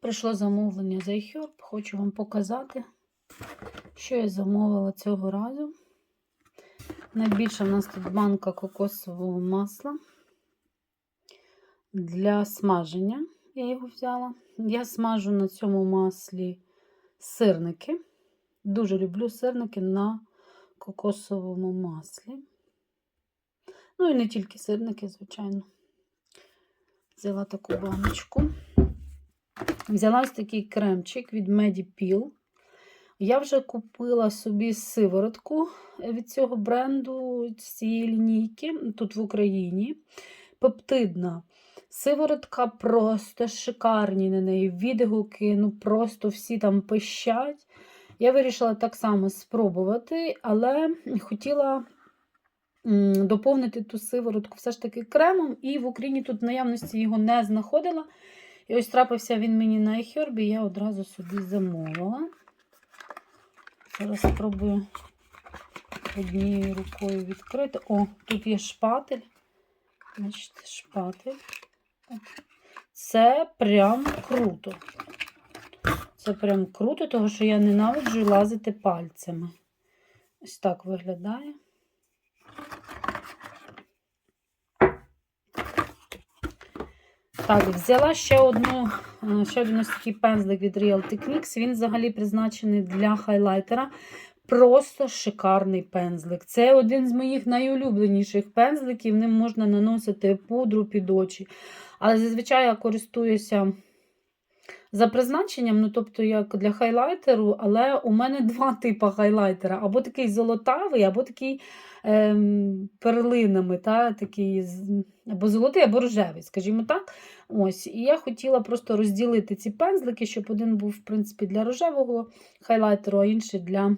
Прийшло замовлення з iHerb. Хочу вам показати, що я замовила цього разу. Найбільша в нас тут банка кокосового масла для смаження. Я його взяла. Я смажу на цьому маслі сирники. Дуже люблю сирники на кокосовому маслі. Ну і не тільки сирники, звичайно. Взяла таку баночку. Взяла ось такий кремчик від Medipil. Я вже купила собі сиворотку від цього бренду, цієї лінійки, тут в Україні. Пептидна. Сиворотка просто шикарні на неї. Відгуки, ну просто всі там пищать. Я вирішила так само спробувати, але хотіла доповнити ту сиворотку все ж таки кремом, і в Україні тут наявності його не знаходила. І ось трапився він мені на iHerb, я одразу собі замовила. Зараз спробую однією рукою відкрити. О, тут є шпатель. Бачите, шпатель. Це прям круто. Це прям круто, тому що я ненавиджу лазити пальцями. Ось так виглядає. Так, взяла ще одну, е, ще один ось такий пензлик від Real Techniques. Він взагалі призначений для хайлайтера. Просто шикарний пензлик. Це один з моїх найулюбленіших пензликів. Ним можна наносити пудру під очі. Але зазвичай я користуюся за призначенням, ну тобто як для хайлайтеру, але у мене два типи хайлайтера: або такий золотавий, або такий ем, перлинами, та, такий, або золотий, або рожевий, скажімо так. Ось, І я хотіла просто розділити ці пензлики, щоб один був, в принципі, для рожевого хайлайтеру, а інший для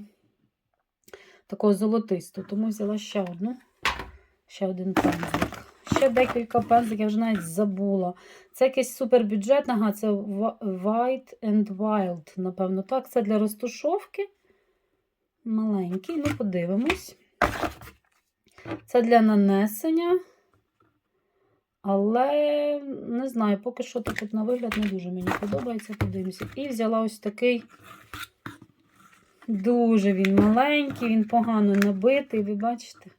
такого золотистого. Тому взяла ще одну, ще один пензлик. Ще декілька пензликів, я вже навіть забула. Це якесь супербюджетне, ага, це White and Wild, напевно, так. Це для розтушовки. Маленький, ну подивимось. Це для нанесення. Але не знаю, поки що так от на вигляд не дуже мені подобається. Подивимося. І взяла ось такий. Дуже він маленький, він погано набитий, ви бачите?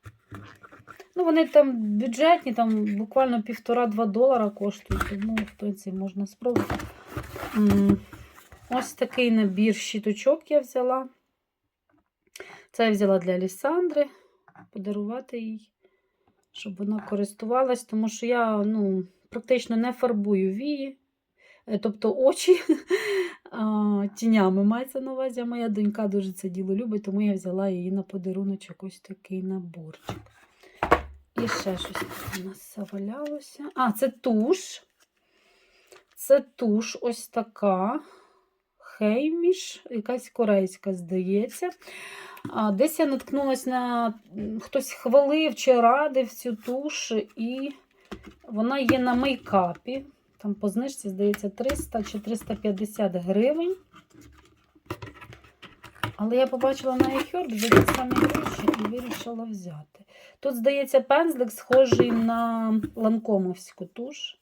Ну, вони там бюджетні, там буквально півтора-два долара коштують, тому, в принципі, можна спробувати. Ось такий набір щіточок я взяла. Це я взяла для Лісандри, подарувати їй, щоб вона користувалась, тому що я ну, практично не фарбую вії, е, тобто очі тінями мається на увазі. А моя донька дуже це діло любить, тому я взяла її на подаруночок ось такий наборчик. І ще щось у нас завалялося. А, це туш. Це туш ось така. Хейміш, якась корейська, здається. Десь я наткнулася на хтось хвалив чи радив цю туш, і вона є на мейкапі. Там по знижці, здається, 300 чи 350 гривень. Але я побачила на iHerb за ті самі гроші і вирішила взяти. Тут, здається, пензлик схожий на ланкомовську туш.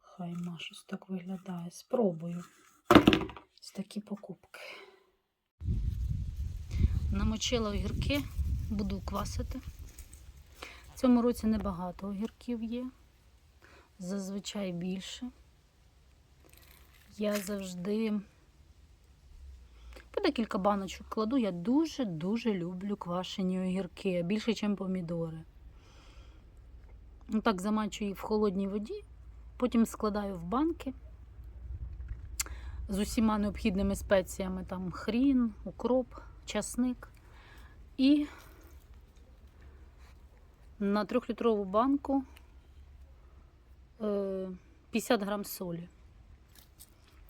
Хай ма щось так виглядає. Спробую. Ось такі покупки. Намочила огірки, буду квасити. В цьому році небагато огірків є, зазвичай більше. Я завжди по декілька баночок кладу. Я дуже-дуже люблю квашені огірки, більше, ніж помідори. Ну, Так замачую їх в холодній воді, потім складаю в банки з усіма необхідними спеціями, там хрін, укроп, часник. І на трьохлітрову банку е, 50 грам солі.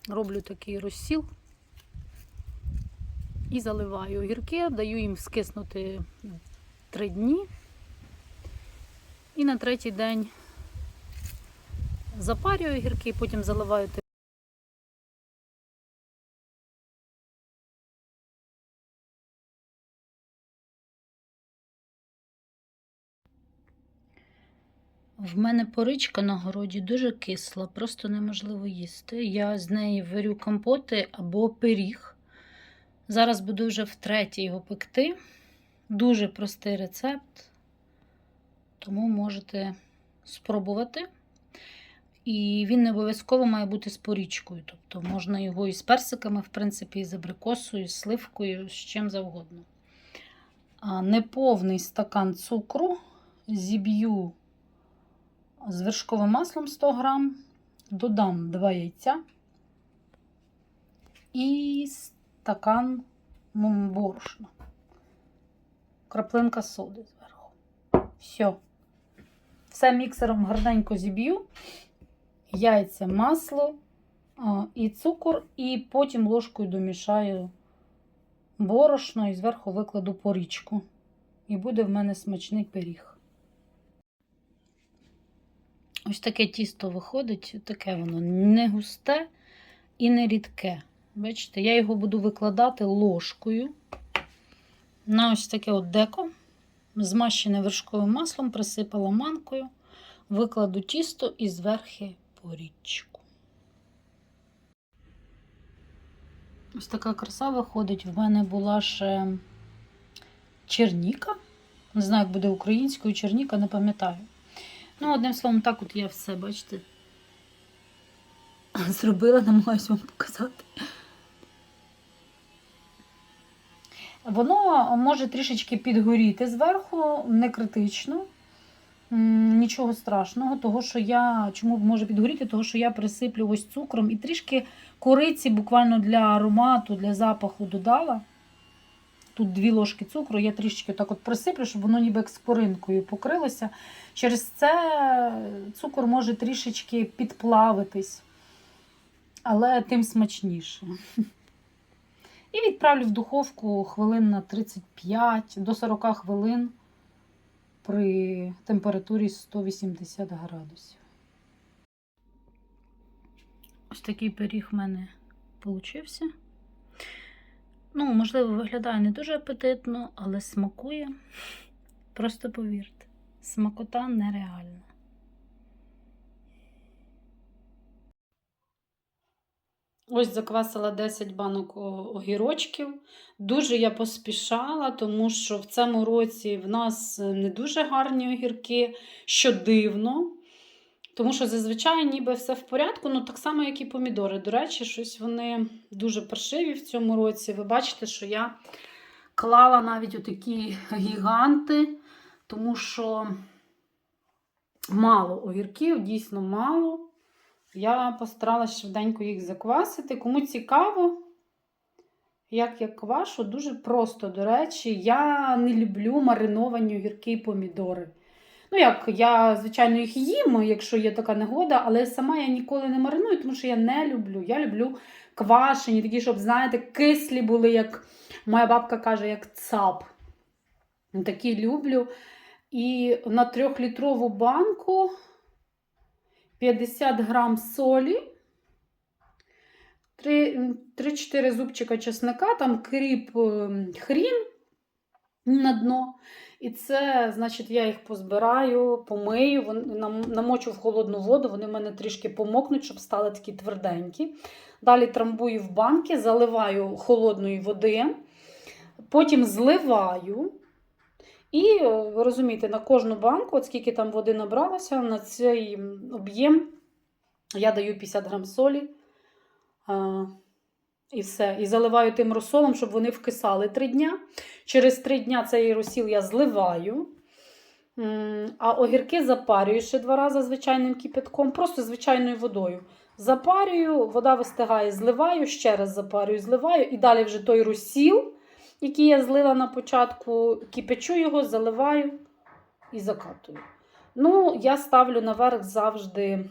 Роблю такий розсіл і заливаю огірки, даю їм скиснути 3 дні. І на третій день запарюю огірки, потім заливаю В мене поричка на городі дуже кисла, просто неможливо їсти. Я з неї варю компоти або пиріг. Зараз буду вже втретє його пекти. Дуже простий рецепт, тому можете спробувати. І він не обов'язково має бути з порічкою. Тобто можна його і з персиками, в принципі, і з абрикосою, і з сливкою, з чим завгодно. Неповний стакан цукру зіб'ю з вершковим маслом 100 грам, додам 2 яйця і стакан борошна. Краплинка соди зверху. Все. Все міксером гарненько зіб'ю. Яйця, масло і цукор, і потім ложкою домішаю борошно і зверху викладу порічку. І буде в мене смачний пиріг. Ось таке тісто виходить, таке воно не густе і не рідке. Бачите, я його буду викладати ложкою на ось таке от деко, змащене вершковим маслом, присипала манкою, викладу тісто і зверхи порічку. Ось така краса виходить. В мене була ще черніка. Не знаю, як буде українською черніка, не пам'ятаю. Ну, одним словом, так от я все, бачите, зробила, намагаюся вам показати. Воно може трішечки підгоріти зверху, не критично. Нічого страшного, того що я чому може підгоріти, того що я присиплю ось цукром і трішки кориці буквально для аромату, для запаху додала. Тут дві ложки цукру, я трішки так от присиплю, щоб воно ніби як скоринкою покрилося. Через це цукор може трішечки підплавитись, але тим смачніше. І відправлю в духовку хвилин на 35 до 40 хвилин при температурі 180 градусів. Ось такий пиріг в мене получився. Ну, можливо, виглядає не дуже апетитно, але смакує. Просто повірте, смакота нереальна. Ось заквасила 10 банок огірочків. Дуже я поспішала, тому що в цьому році в нас е, не дуже гарні огірки, що дивно. Тому що зазвичай ніби все в порядку, ну так само, як і помідори. До речі, щось вони дуже паршиві в цьому році. Ви бачите, що я клала навіть отакі гіганти, тому що мало огірків, дійсно мало. Я постаралася швиденько їх заквасити. Кому цікаво, як я квашу, дуже просто, до речі, я не люблю мариновані огірки і помідори. Ну, як, я, звичайно, їх їм, якщо є така негода, але сама я ніколи не мариную, тому що я не люблю. Я люблю квашені, такі, щоб, знаєте, кислі були, як моя бабка каже, як цап. Такі люблю. І на трьохлітрову банку 50 грам солі, 3-4 зубчика чесника, там кріп ем, хрін на дно. І це, значить, я їх позбираю, помию, намочу в холодну воду, вони в мене трішки помокнуть, щоб стали такі тверденькі. Далі трамбую в банки, заливаю холодної води, потім зливаю. І ви розумієте, на кожну банку, от скільки там води набралося, на цей об'єм я даю 50 грам солі. І все. І заливаю тим розсолом, щоб вони вкисали три дня. Через три дня цей розсіл я зливаю. А огірки запарюю ще два рази звичайним кипятком, просто звичайною водою. Запарюю, вода вистигає, зливаю, ще раз запарюю, зливаю. І далі вже той розсіл, який я злила на початку, кипячу його, заливаю і закатую. Ну, я ставлю наверх завжди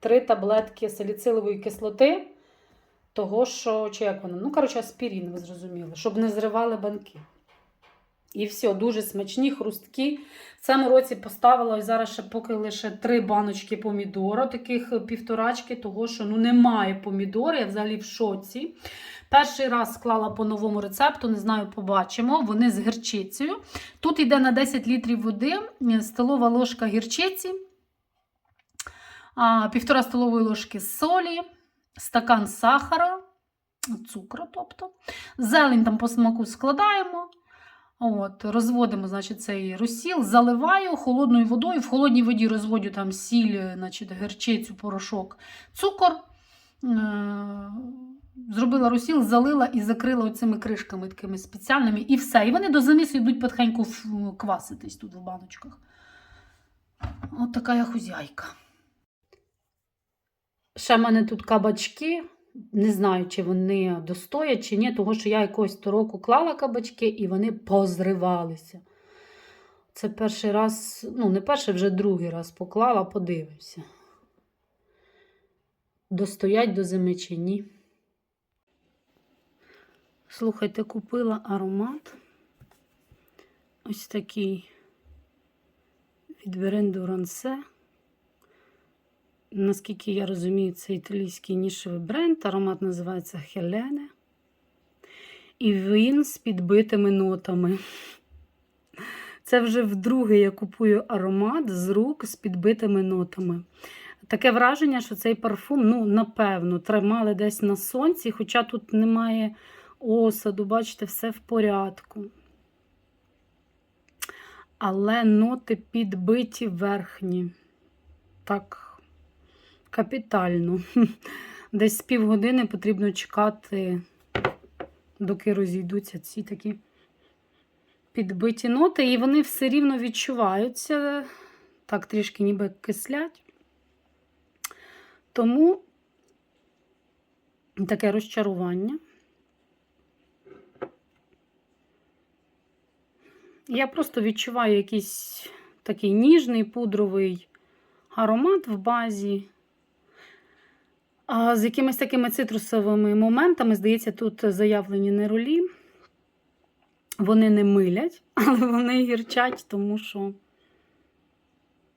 три таблетки саліцилової кислоти. Того, що, чи як воно? Ну, коротше, аспірін, ви зрозуміли, щоб не зривали банки. І все, дуже смачні, хрусткі. В цьому році поставила ось зараз ще поки лише три баночки помідора, таких півторачки, того, що ну, немає помідора, я взагалі в шоці. Перший раз склала по новому рецепту, не знаю, побачимо. Вони з гірчицею. Тут йде на 10 літрів води, столова ложка гірчиці, півтора столової ложки солі, стакан сахара, цукру, тобто. Зелень там по смаку складаємо. От, розводимо, значить, цей розсіл, заливаю холодною водою. В холодній воді розводю там сіль, значить, герчицю, порошок, цукор. Е- Зробила розсіл, залила і закрила оцими кришками такими спеціальними, і все. І вони до замісу йдуть потихеньку кваситись тут в баночках. От така я хузяйка. Ще в мене тут кабачки. Не знаю, чи вони достоять, чи ні, тому що я якогось то року клала кабачки і вони позривалися. Це перший раз, ну, не перший, вже другий раз поклала, подивимося. Достоять до зими чи ні. Слухайте, купила аромат. Ось такий від бренду Рансе. Наскільки я розумію, це італійський нішевий бренд. Аромат називається Хелене. І він з підбитими нотами. Це вже вдруге я купую аромат з рук з підбитими нотами. Таке враження, що цей парфум, ну, напевно, тримали десь на сонці, хоча тут немає осаду, бачите, все в порядку. Але ноти підбиті верхні. Так, капітально. Десь з півгодини потрібно чекати, доки розійдуться ці такі підбиті ноти, і вони все рівно відчуваються, так трішки ніби кислять. Тому таке розчарування. Я просто відчуваю якийсь такий ніжний пудровий аромат в базі. А з якимись такими цитрусовими моментами, здається, тут заявлені неролі. Вони не милять, але вони гірчать, тому що,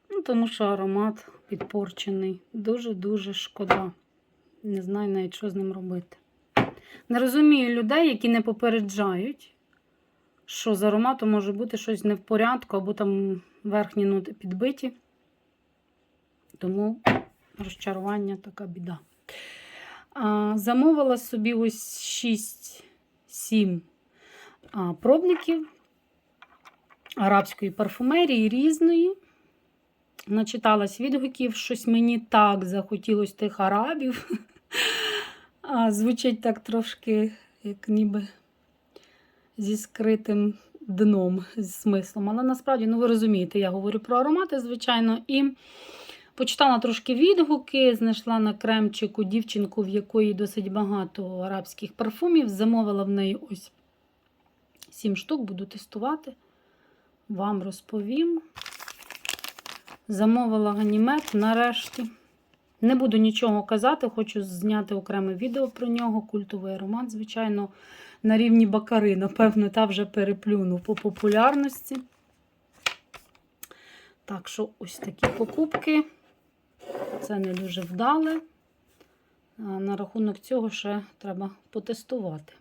ну, тому що аромат підпорчений. Дуже-дуже шкода. Не знаю навіть, що з ним робити. Не розумію людей, які не попереджають, що з ароматом може бути щось не в порядку, або там верхні ноти підбиті. Тому розчарування така біда. Замовила собі ось 6-7 пробників арабської парфумерії різної. Начиталась відгуків, щось мені так захотілося тих арабів. Звучить так трошки, як ніби зі скритим дном, з смислом. Але насправді, ну ви розумієте, я говорю про аромати, звичайно. І почитала трошки відгуки, знайшла на кремчику дівчинку, в якої досить багато арабських парфумів. Замовила в неї ось 7 штук, буду тестувати. Вам розповім. Замовила ганімет нарешті. Не буду нічого казати, хочу зняти окреме відео про нього. Культовий аромат, звичайно, на рівні бакари. Напевно, та вже переплюнув по популярності. Так що, ось такі покупки. Це не дуже вдале. На рахунок цього ще треба потестувати.